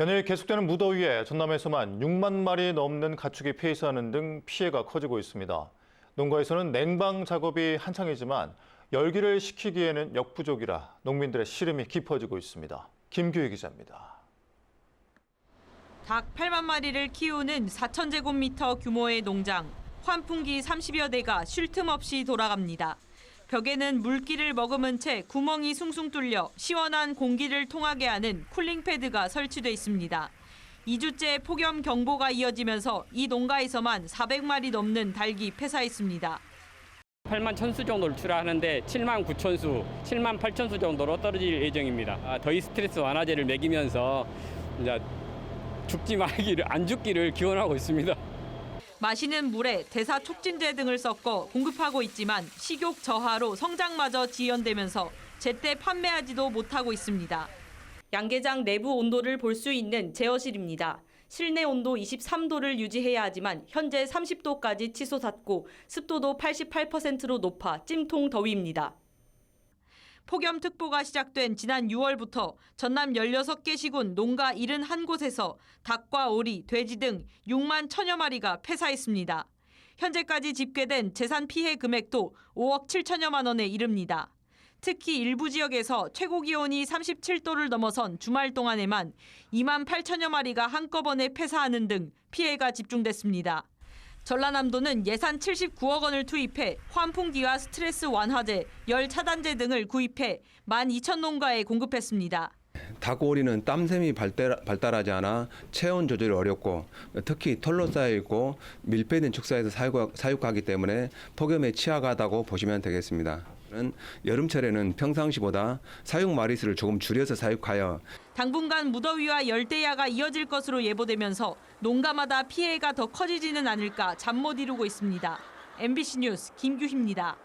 연일 계속되는 무더위에 전남에서만 6만 마리 넘는 가축이 폐사하는 등 피해가 커지고 있습니다. 농가에서는 냉방 작업이 한창이지만 열기를 식히기에는 역부족이라 농민들의 시름이 깊어지고 있습니다. 김규희 기자입니다. 닭 8만 마리를 키우는 4,000제곱미터 규모의 농장. 환풍기 30여 대가 쉴 틈 없이 돌아갑니다. 벽에는 물기를 머금은 채 구멍이 숭숭 뚫려 시원한 공기를 통하게 하는 쿨링 패드가 설치돼 있습니다. 2주째 폭염 경보가 이어지면서 이 농가에서만 400마리 넘는 닭이 폐사했습니다. 8만 천수 정도를 출하하는데 7만 9천 수, 7만 8천 수 정도로 떨어질 예정입니다. 아, 더위 스트레스 완화제를 먹이면서 이제 죽지 말기를 안 죽기를 기원하고 있습니다. 마시는 물에 대사 촉진제 등을 섞어 공급하고 있지만 식욕 저하로 성장마저 지연되면서 제때 판매하지도 못하고 있습니다. 양계장 내부 온도를 볼 수 있는 제어실입니다. 실내 온도 23도를 유지해야 하지만 현재 30도까지 치솟았고 습도도 88%로 높아 찜통 더위입니다. 폭염특보가 시작된 지난 6월부터 전남 16개 시군 농가 71곳에서 닭과 오리, 돼지 등 6만 천여 마리가 폐사했습니다. 현재까지 집계된 재산 피해 금액도 5억 7천여만 원에 이릅니다. 특히 일부 지역에서 최고 기온이 37도를 넘어선 주말 동안에만 2만 8천여 마리가 한꺼번에 폐사하는 등 피해가 집중됐습니다. 전라남도는 예산 79억 원을 투입해 환풍기와 스트레스 완화제, 열 차단제 등을 구입해 1만 2천 농가에 공급했습니다. 닭오리는 땀샘이 발달, 발달 하지 않아 체온 조절이 어렵고 특히 털로 쌓여 있고 밀폐된 축사에서 사육, 사육하기 때문에 폭염에 취약하다고 보시면 되겠습니다. 는 여름철에는 평상시보다 사육 마리수를 조금 줄여서 사육하여 당분간 무더위와 열대야가 이어질 것으로 예보되면서 농가마다 피해가 더 커지지는 않을까 잠 못 이루고 있습니다. MBC 뉴스 김규희입니다.